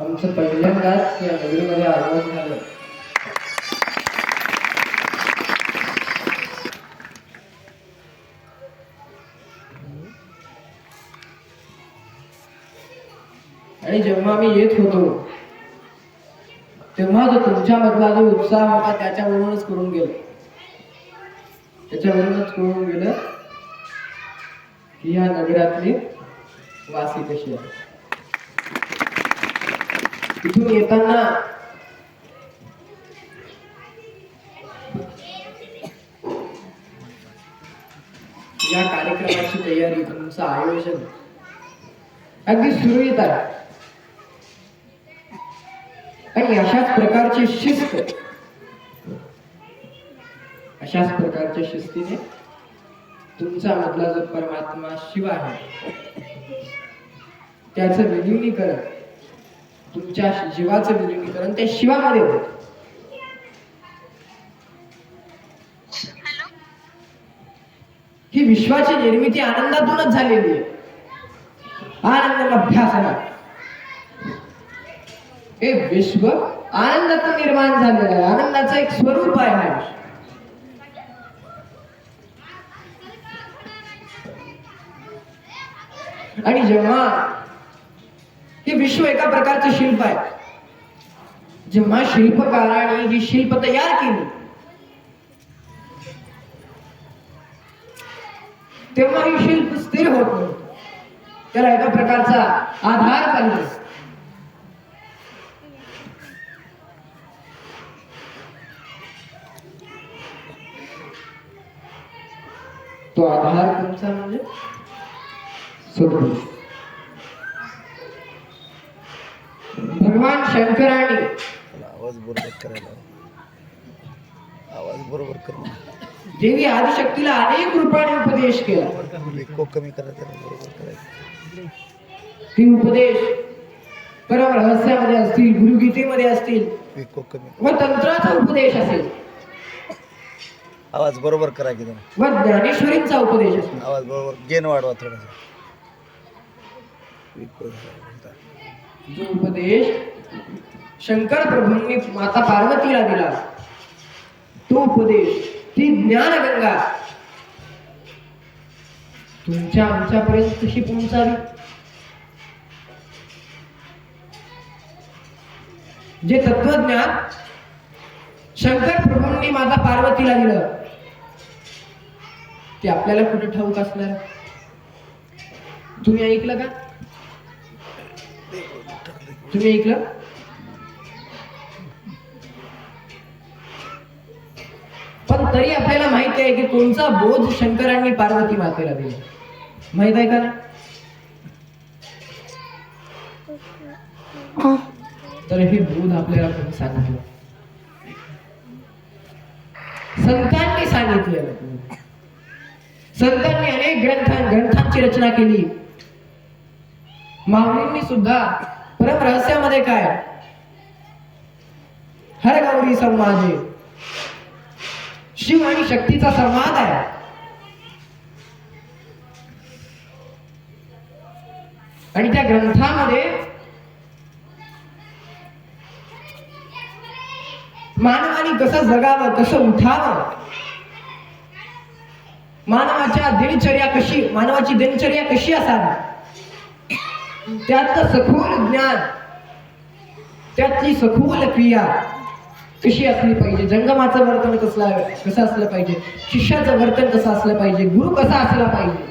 आमचं पहिल्यांदाच या नगरीमध्ये आगमन झालं. आणि जेव्हा मी येत होतो तेव्हा जो तुमच्यामधला जो उत्साह होता त्याच्यावरूनच करून गेलो. त्याच्यावरूनच करून गेलं की ह्या नगरातली वासी कशी आहे तिथून येताना या कार्यक्रमाची तयारी तुमचं आयोजन अगदी सुरळीत आहे. आणि अशाच प्रकारची शिस्त अशाच प्रकारच्या शिस्तीने तुमचा मधला जो परमात्मा शिव आहे त्याचं विलिनीकरण तुमच्या जीवाचं विलिनीकरण त्या शिवामध्ये होत. ही विश्वाची निर्मिती आनंदातूनच झालेली आहे. आनंद अभ्यास हे विश्व आनंदातून निर्माण झालेलं आहे. आनंदाचं एक स्वरूप आहे हा विश्व. आणि जेव्हा हे विश्व एका प्रकारचं शिल्प आहे. जेव्हा शिल्पकाराने ही शिल्प तयार केली तेव्हा ही शिल्प स्थिर होत नाही. त्याला एका प्रकारचा आधार पाहिजे. तो आधार तुमचा म्हणजे? सद्गुरू भगवान शंकराने. आवाज बरोबर करायला. आवाज बरोबर कर देवी आदिशक्तीला अनेक रूपाने उपदेश केला. कमी बरोबर करायचं. ही उपदेश परम रहस्यामध्ये असतील गुरुगीतेमध्ये असतील व तंत्राचा उपदेश असेल. आवाज बरोबर करा की व ज्ञानेश्वरींचा उपदेश असेल. आवाज बरोबर गेन वाढवा थोडासा. जो उपदेश शंकर प्रभूंनी माता पार्वतीला दिला तो उपदेश ती ज्ञानगंगा तुमच्या आमच्यापर्यंत कशी पोहोचावी? जे तत्वज्ञान शंकर प्रभूंनी माता पार्वतीला दिलं ते आपल्याला कुठे ठाऊक असणार? तुम्ही ऐकलं का? तुम्ही ऐकलं? पण तरी आपल्याला माहिती आहे की तुमचा बोध शंकरांनी पार्वती मातेला दिला. माहीत आहे का ना? तर हे बोध आपल्याला कोणी सांगितलं? संतांनी सांगितलेलं संतांनी अनेक ग्रंथ ग्रंथांची रचना केली. माऊलींनी सुद्धा परम रहस्यामध्ये काय? हर गौरी संवादे शिव आणि शक्तीचा संवाद आहे. आणि त्या ग्रंथामध्ये मानवाने कसं जगावं कसं उठावं? मानवाच्या दिनचर्या कशी मानवाची दिनचर्या कशी असावी? त्यात सखोल ज्ञान. त्यातली सखोल क्रिया कशी असली पाहिजे? जंगमाचं वर्तन कसलं कसं असलं पाहिजे? शिष्याचं वर्तन कसं असलं पाहिजे? गुरु कसा असला पाहिजे?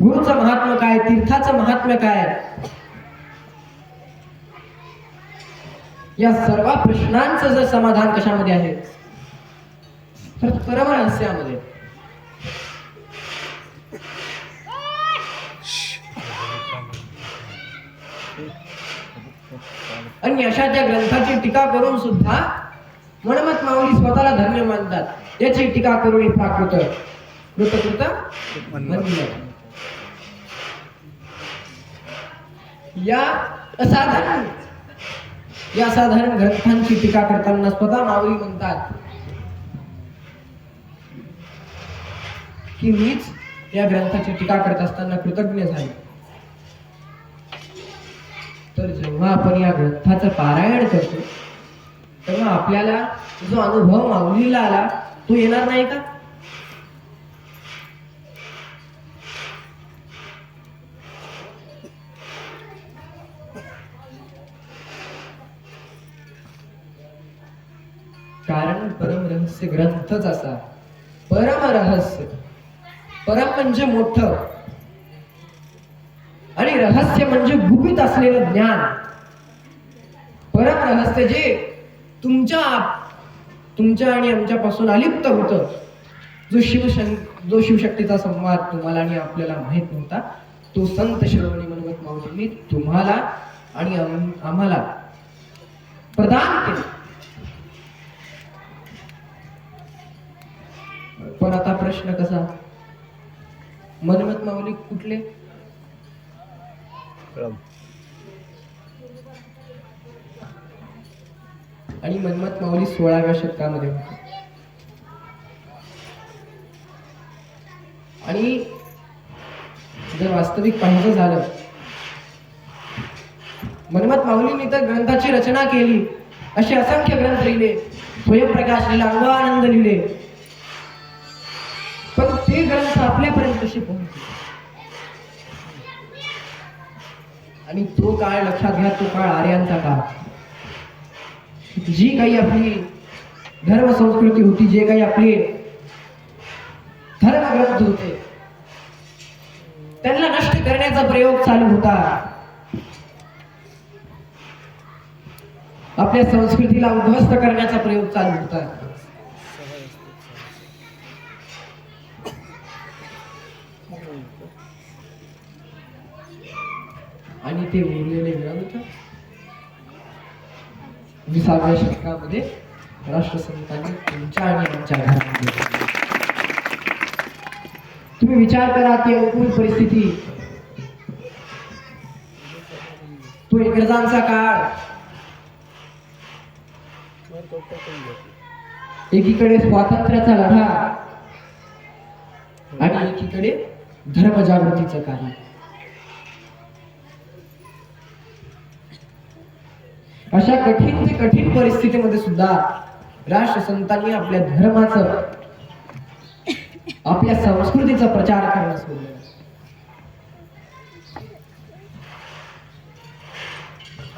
गुरुचं महात्म्य काय? तीर्थाचं महात्म्य काय? या सर्व प्रश्नांचं जर समाधान कशामध्ये आहे? तर परमरहस्यामध्ये. आणि अशा त्या ग्रंथाची टीका करून सुद्धा मनमत माऊली स्वतःला धन्य मानतात. याची टीका करून प्राकृत कृतकृत या असाधारण या साधारण ग्रंथांची टीका करताना स्वतः माऊली म्हणतात की मीच या ग्रंथाची टीका करत असताना कृतज्ञ झाले. जेव्हा आपण या ग्रंथाचं पारायण करतो तेव्हा आपल्याला जो अनुभव माऊलीला आला तो येणार नाही का? कारण परम रहस्य ग्रंथच असा. परम रहस्य. परम म्हणजे मोठ. आणि रहस्य म्हणजे गुपित असलेलं ज्ञान. परम रहस्य जे तुमच्या तुमच्या आणि आमच्यापासून अलिप्त होतं. जो शिवशं जो शिवशक्तीचा संवाद तुम्हाला आणि आपल्याला माहीत नव्हता तो संत श्रवणी मनवत माऊलींनी तुम्हाला आणि आम्हाला प्रदान केला. पण आता प्रश्न कसा? मनमत माऊली कुठले? आणि मनमत माऊली सोळाव्या शतकामध्ये. होते आणि जर वास्तविक पाहिजे झालं मन्मथ माऊलींनी तर ग्रंथाची रचना केली. असे असंख्य ग्रंथ लिहिले. स्वयंप्रकाश लिहिला अंगानंद लिहिले. पण ते ग्रंथ आपल्यापर्यंत कसे पोहोचले? आणि तो काळ लक्षात घ्या तो काळ आर्यांचा काळ. जी काही आपली धर्म संस्कृती होती जे काही आपले धर्मग्रंथ होते त्यांना नष्ट करण्याचा प्रयोग चालू होता. आपल्या संस्कृतीला उद्ध्वस्त करण्याचा प्रयोग चालू होता. आणि ते उरलेले ग्रंथ विसाव्या शतकामध्ये राष्ट्रसंतांनी तुमच्या आणि आमच्या घरामध्ये तुम्ही विचार करा ती अनुकूल परिस्थिती. तो इंग्रजांचा काळ. एकीकडे स्वातंत्र्याचा लढा आणि एकीकडे धर्मजागृतीचं कार्य. अशा कठीण ते कठीण परिस्थितीमध्ये सुद्धा राष्ट्रसंतांनी आपल्या धर्माचं आपल्या संस्कृतीचा प्रचार करणं सोडलं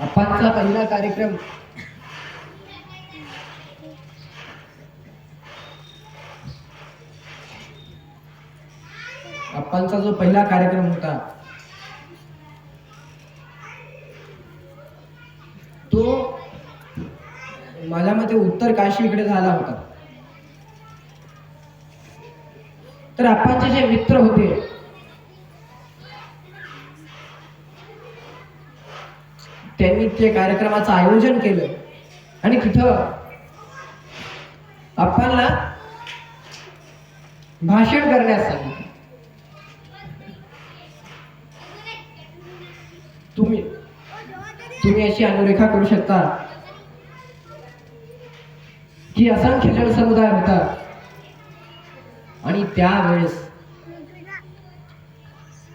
आपांचा पहिला कार्यक्रम आपांचा जो पहिला कार्यक्रम होता तो माझ्या मते उत्तर काशी इकडे झाला होता. तर आपांचे जे मित्र होते त्यांनी ते कार्यक्रमाचं आयोजन केलं. आणि तिथं आपल्याला भाषण करण्यास सांगितलं. तुम्ही तुम्ही अशी अनुरेखा करू शकता. की असंख्य जनसमुदाय होता आणि त्यावेळेस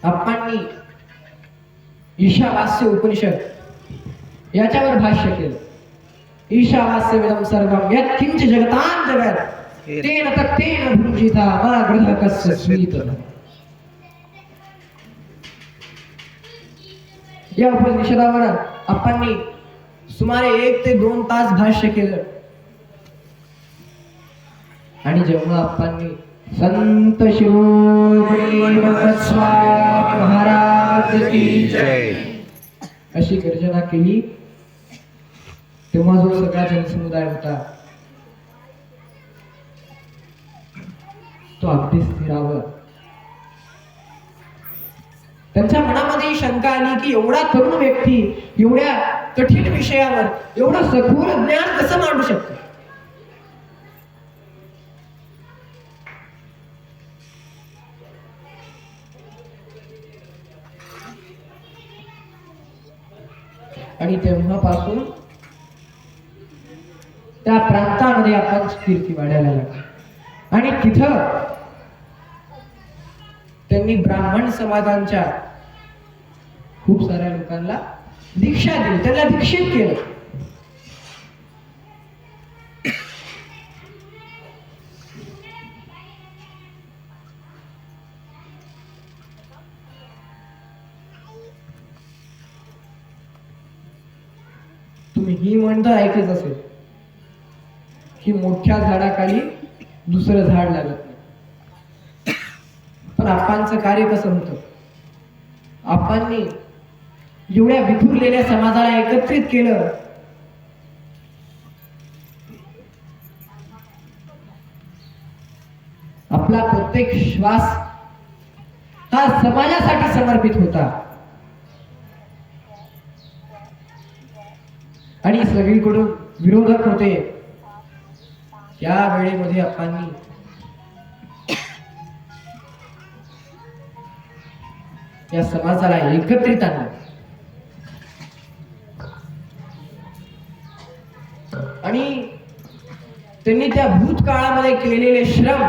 आप्पांनी ईशावास्य उपनिषद याच्यावर भाष्य केलं. ईशावास्य विदम सर्वम यत् किंच जगतान जगत तेन तत्तेन भुंजिता मा गृह कस्य स्वीत या उपनिषदावर अप्पांनी सुमारे एक ते दोन तास भाष्य केलं. आणि जेव्हा आप्पांनी संत शिरोमणी महाराज की जय. अशी गर्जना केली तेव्हा जो सगळा जनसमुदाय होता तो अगदी स्थिरावर त्यांच्या मनामध्ये शंका आली की एवढा तरुण व्यक्ती एवढ्या कठीण विषयावर एवढं सखोल ज्ञान कसं मांडू शकतो? त्या प्रांतामध्ये आपण कीर्ती वाढायला लागली. आणि तिथं त्यांनी ब्राह्मण समाजांच्या खूप साऱ्या लोकांना दीक्षा दिली. त्यांना दीक्षित केलं. तुम्ही ही म्हणता ऐकत असेल. की मोठ्या झाडाखाली दुसरं झाड लागत नाही. पण आपांचं कार्य कसं होतं? आपांनी एवढ्या विखुरलेल्या समाजाला एकत्रित केलं. आपला प्रत्येक श्वास हा समाजासाठी समर्पित होता. आणि सगळीकडून विरोधक होते. या वेळेमध्ये आपण या समाजाला एकत्रित आणलं. आणि त्यांनी त्या भूतकाळामध्ये केलेले श्रम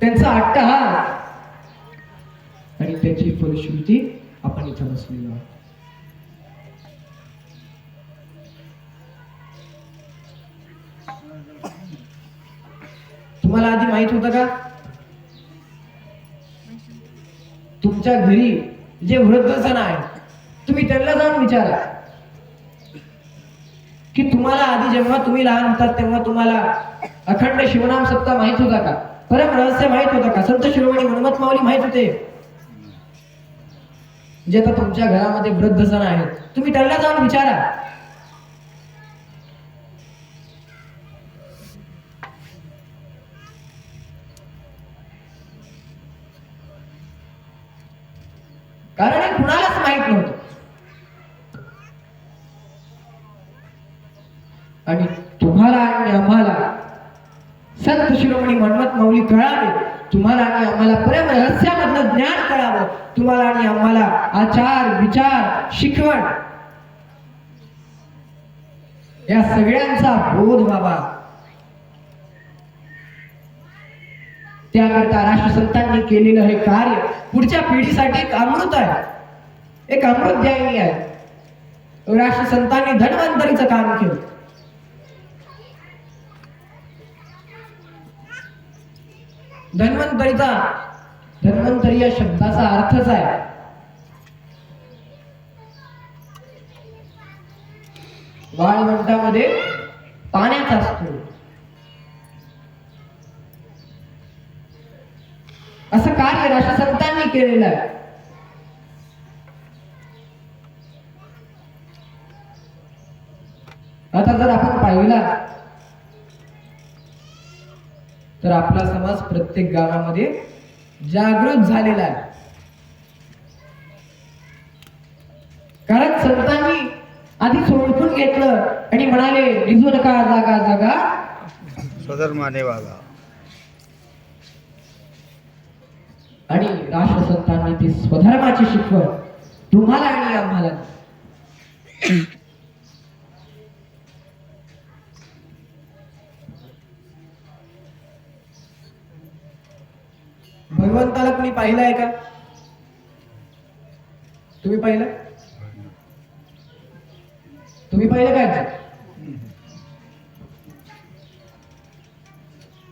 त्यांचा अट्टहास आणि त्याची फलश्रुती आपण इथं बसलेलो आहोत. तुम्हाला आधी माहीत होतं का? तुमच्या घरी जे वृद्ध सण आहे तुम्ही त्यांना जाऊन विचारा. की तुम्हाला आधी जेव्हा तुम्ही लहान होतात तेव्हा तुम्हाला अखंड शिवनाम सत्ता माहीत होता का? परम रहस्य माहीत होतं का? संत शिरोमणी हनुमत माऊली माहीत होते. जे आता तुमच्या घरामध्ये वृद्ध सण आहेत तुम्ही त्यांना जाऊन विचारा. तुम्हाला आणि आम्हाला प्रेम रहस्यामधलं ज्ञान कळावं. तुम्हाला आणि आम्हाला आचार विचार शिकवण. या सगळ्यांचा बोध व्हावा. त्याकरता राष्ट्रसंतांनी केलेलं हे कार्य पुढच्या पिढीसाठी एक अमृत आहे. एक अमृत द्यायनी आहे. राष्ट्रसंतांनी धन्वंतरीचं काम केलं. धन्वंतरीचा. धन्वंतरी या शब्दाचा अर्थच आहे. वाळवंटामध्ये पाण्याचा असतो. असं कार्य राष्ट्रसंतांनी केलेलं आहे. आता जर आपण पाहिला तर आपला समाज प्रत्येक गावामध्ये जागृत झालेला आहे. कारण संतांनी आधीच ओळखून घेतलं आणि म्हणाले निजू नका जागा जागा. स्वधर्माने वागा आणि राष्ट्रसंतांनी ती स्वधर्माची शिकवण तुम्हाला आणि आम्हाला भगवंताला कुणी पाहिलं आहे का? तुम्ही पाहिलं? तुम्ही पाहिलं काय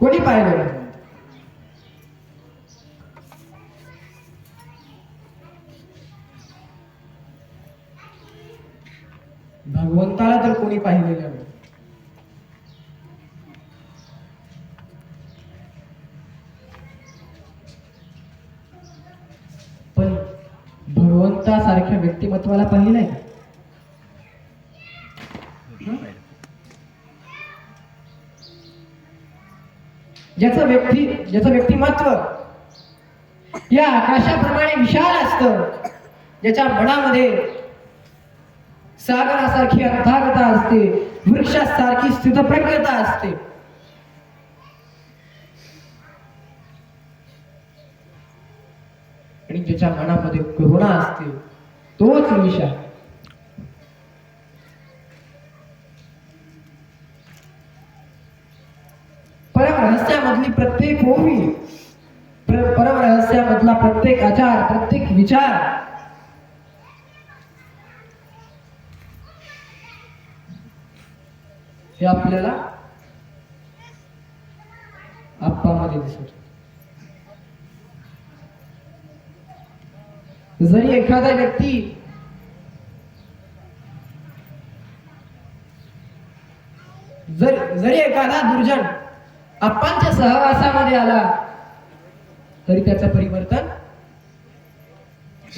कोणी पाहिलं? व्यक्तिमत्वाला का? ज्याचं व्यक्ती ज्याचं व्यक्तिमत्व या आकाशाप्रमाणे विशाल असत ज्याच्या मनामध्ये सागरासारखी अर्थागता असते वृक्षासारखी स्थितप्रज्ञता असते. आणि ज्याच्या मनामध्ये करुणा असते तोच विशाल. परमरहस्यामधली प्रत्येक ओवी परमरहस्यामधला प्रत्येक आचार प्रत्येक विचार. हे आपल्याला आप्पामध्ये दिसत जरी एखादा व्यक्ती जर जरी एखादा दुर्जन आप्पांच्या सहवासामध्ये आला. तरी त्याचं परिवर्तन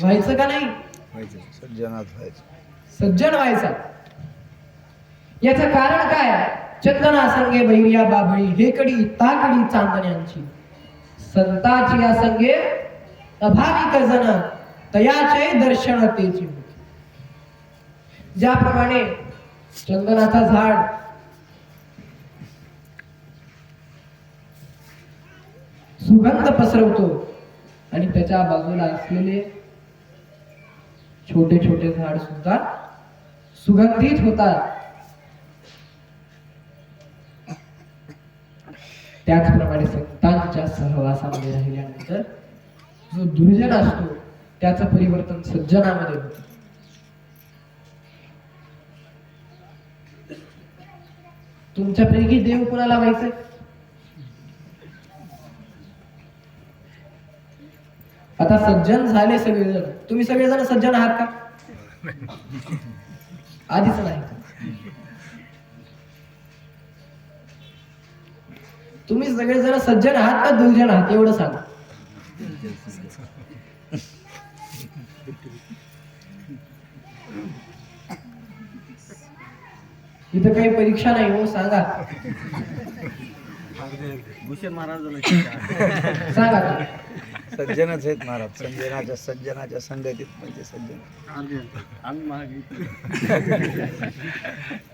व्हायचं का नाही? व्हायचं. सज्जनात व्हायचं. सज्जन व्हायचा. याचं कारण काय? चंदना संगे बैरिया बाभळी हेकडी ताकडी चांदण्यांची. संताची या संगे अभाविक जन तयाचे दर्शन तेची ज्याप्रमाणे चंदनाचा झाड सुगंध पसरवतो. आणि त्याच्या बाजूला असलेले छोटे छोटे झाड सुद्धा सुगंधित होतात. त्याचप्रमाणे संतांच्या सहवासामध्ये राहिल्यानंतर जो दुर्जन असतो त्याचं परिवर्तन सज्जनामध्ये होतं. तुमच्यापैकी देव कुणाला व्हायचंय? आता सज्जन झाले सगळेजण तुम्ही सगळेजण सज्जन आहात का? आधीच नाही. तुम्ही सगळेजण सज्जन आहात का दुर्जन आहात? एवढं सांगा. इथं काही परीक्षा नाही हो सांगा. भूषण महाराज सांगा. सज्जनच आहेत महाराज. सज्जनाच्या सज्जनाच्या संगतीत म्हणजे सज्जन. आम्ही